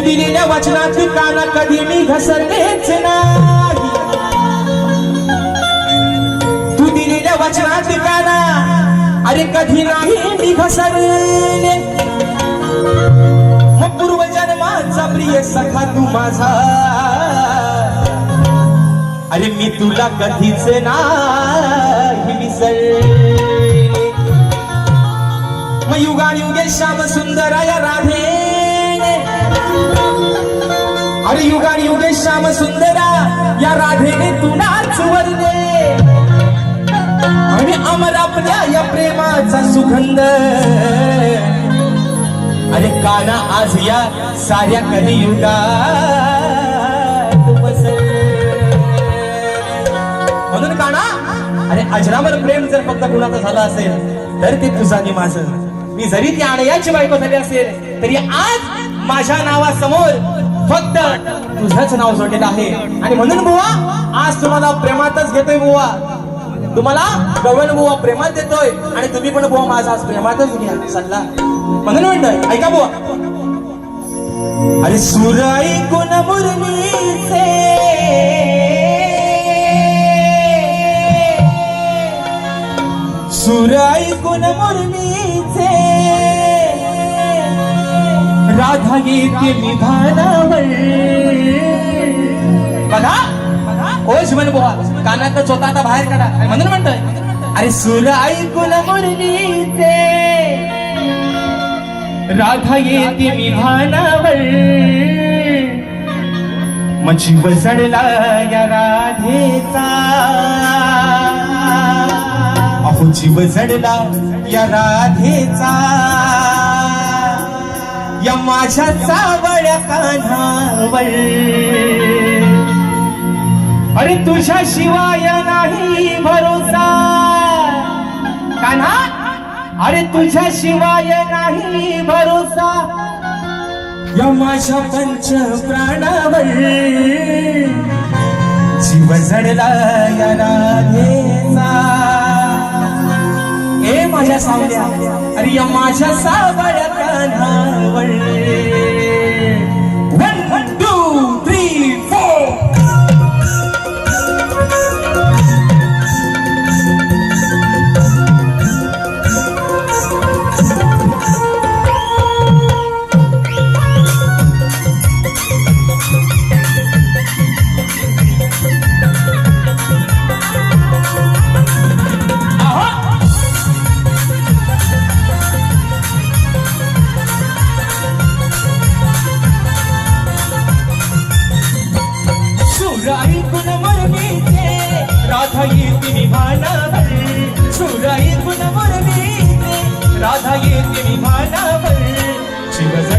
तू दिलेल्या वचनात काना कधी मी घसरलेच नाही. तू दिलेल्या वचनात काना अरे कधी नाही मी घसरले. मग पूर्वजन्माचा प्रिय सखा तू माझा. अरे मी तुला कधीच नाही विसरले मग युगानुगे श्याम सुंदराया अरे युगानुगे श्याम सुंदरा या राधेने तुलाच वरले आणि अमर आपल्या या प्रेमाचा सुगंध. अरे काना आज या साऱ्या कलियुगा म्हणून काना अरे अजरामर प्रेम जर फक्त कुणाचं झालं असेल तर ते तुझा आणि माझं. मी जरी ती आणयाची बायको झाली असेल तरी आज माझ्या नावासमोर फक्त तुझंच नाव जोडलेलं आहे. आणि म्हणून बुवा आज तुम्हाला प्रेमातच घेतोय बुवा. तुम्हाला गवन बुवा प्रेमात देतोय. आणि तुम्ही पण बुवा माझा आज प्रेमातच घ्या. सल्ला. म्हणून म्हणतोय ऐका बुवा. अरे सुराई कोण मुरलीचे. सुराई कोण मुरलीचे. राधा गीत निधानावर. बघा. ओश म्हण बुवा कानात स्वतः आता बाहेर काढा. म्हणून म्हणतोय. अरे सुर ऐकून मुरलीचे. राधा येते निधानावर. मग जीव या राधेचा. अहो जीव जडला या राधेचा. माझ्या सावळ्या कानावर अरे तुझ्या शिवाय नाही भरोसा. कान्हा? अरे तुझ्या शिवाय नाही भरोसा. या माझ्या पंच प्राणावर जीव जडला या राधेचा माझ्या सावल्या अरे या माझ्या सावळ्या कान्हावर सूर ऐकून मरमीचे राधा येते विमानावर सूर ऐकून मरमीचे राधा येते विमानावर शिव जडला